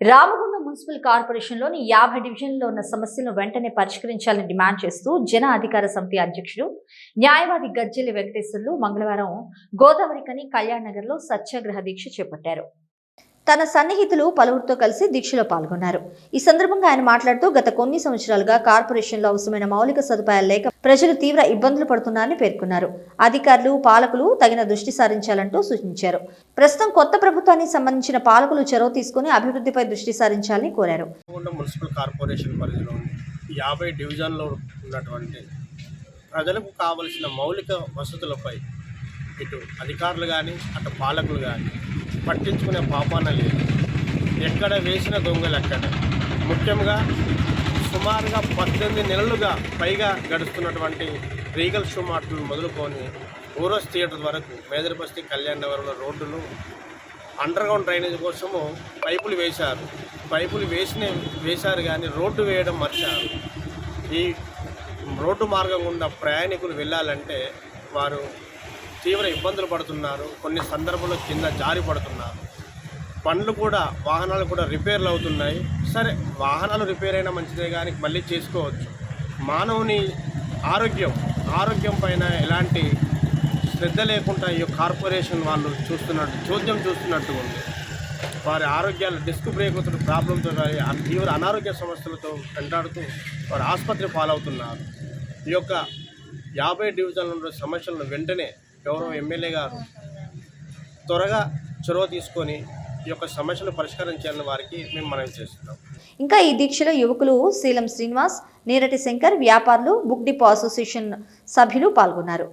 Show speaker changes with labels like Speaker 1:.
Speaker 1: Ramagundam municipal కార్పొరేషన్లోని యాభై డివిజన్లో ఉన్న సమస్యలను వెంటనే పరిష్కరించాలని డిమాండ్ చేస్తూ జన అధికార సమితి అధ్యక్షుడు న్యాయవాది గజ్జెలి వెంకటేశ్వర్లు మంగళవారం గోదావరి కని కళ్యాణ్ నగర్లో సత్యాగ్రహ దీక్ష చేపట్టారు. తన సన్నిహితులు పలువురితో కలిసి దీక్షలో పాల్గొన్నారు. ఈ సందర్భంగా ఆయన మాట్లాడుతూ గత కొన్ని సంవత్సరాలుగా కార్పొరేషన్లో అవసరమైన మౌలిక సదుపాయాలు లేక ప్రజలు తీవ్ర ఇబ్బందులు పడుతున్నారని పేర్కొన్నారు. అధికారులు పాలకులు తగిన దృష్టి సారించాలంటూ సూచించారు. ప్రస్తుతం కొత్త ప్రభుత్వానికి సంబంధించిన పాలకులు చొరవ తీసుకుని అభివృద్ధిపై దృష్టి సారించాలని కోరారు.
Speaker 2: మున్సిపల్ కార్పొరేషన్ పరిధిలో యాభై డివిజన్లో ఉన్నటువంటి ప్రజలకు కావలసిన మౌలిక వసతులపై ఇటు అధికారులు కానీ అటు పాలకులు కానీ పట్టించుకునే పాపాన లేదు. ఎక్కడ వేసిన దొంగలు ఎక్కడ ముఖ్యంగా సుమారుగా పద్దెనిమిది నెలలుగా పైగా గడుస్తున్నటువంటి రీగల్ షో మార్ట్లు మొదలుకొని ఊరస్ థియేటర్ వరకు మేదరబస్తి కళ్యాణ్ నగరంలో రోడ్డును అండర్ గ్రౌండ్ డ్రైనేజ్ కోసము పైపులు వేశారు. పైపులు వేసిన వేశారు కానీ రోడ్డు వేయడం మర్చారు. ఈ రోడ్డు మార్గం గుండా ప్రయాణికులు వెళ్ళాలంటే వారు తీవ్ర ఇబ్బందులు పడుతున్నారు. కొన్ని సందర్భంలో కింద జారి పడుతున్నారు. పండ్లు కూడా వాహనాలు కూడా రిపేర్లు అవుతున్నాయి. సరే వాహనాలు రిపేర్ అయినా మంచిదే కానీ మళ్ళీ చేసుకోవచ్చు. మానవుని ఆరోగ్యం ఆరోగ్యం పైన ఎలాంటి శ్రద్ధ లేకుండా ఈ కార్పొరేషన్ వాళ్ళు చూస్తున్నట్టు చోద్యం చూస్తున్నట్టు ఉంది. వారి ఆరోగ్యాలు డిస్క్ బ్రేక్ ప్రాబ్లంతో కానీ తీవ్ర అనారోగ్య సమస్యలతో వెంటాడుతూ వారు ఆసుపత్రి పాలవుతున్నారు. ఈ యొక్క యాభై డివిజన్ల సమస్యలను వెంటనే గౌరవ ఎమ్మెల్యే గారు త్వరగా చొరవ తీసుకొని ఈ యొక్క సమస్యను పరిష్కారం చేయాలని వారికి మేము మనవి చేస్తున్నాం.
Speaker 1: ఇంకా ఈ దీక్షలో యువకులు శీలం శ్రీనివాస్ నీరటి శంకర్ వ్యాపారులు బుక్ డిపో అసోసియేషన్ సభ్యులు పాల్గొన్నారు.